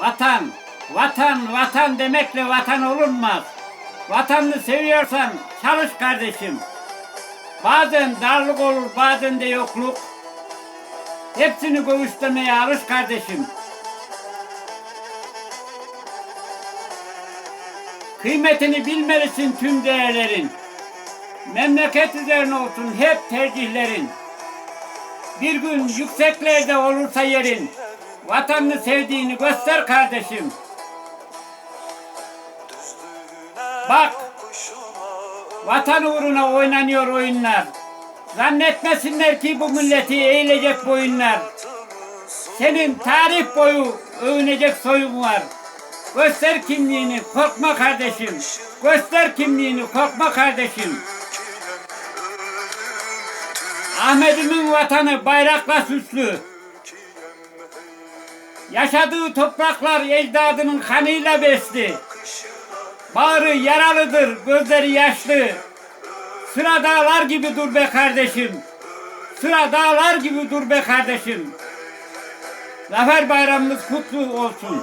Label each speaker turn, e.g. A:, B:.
A: Vatan, vatan, vatan demekle vatan olunmaz. Vatanını seviyorsan çalış kardeşim. Bazen darlık olur, bazen de yokluk. Hepsini göğüslemeye alış kardeşim. Kıymetini bilmelisin tüm değerlerin. Memleket üzerine olsun hep tercihlerin. Bir gün yükseklerde olursa yerin, vatanını sevdiğini göster kardeşim. Bak, vatan uğruna oynanıyor oyunlar. Zannetmesinler ki bu milleti eğilecek boyunlar. Senin tarih boyu övünecek soyun var. Göster kimliğini, korkma kardeşim. Göster kimliğini, korkma kardeşim. Ahmet'imin vatanı bayrakla süslü. Yaşadığı topraklar ecdadının kanıyla besli. Bağrı yaralıdır, gözleri yaşlı. Sıra dağlar gibi dur be kardeşim. Sıra dağlar gibi dur be kardeşim. Zafer bayramımız kutlu olsun.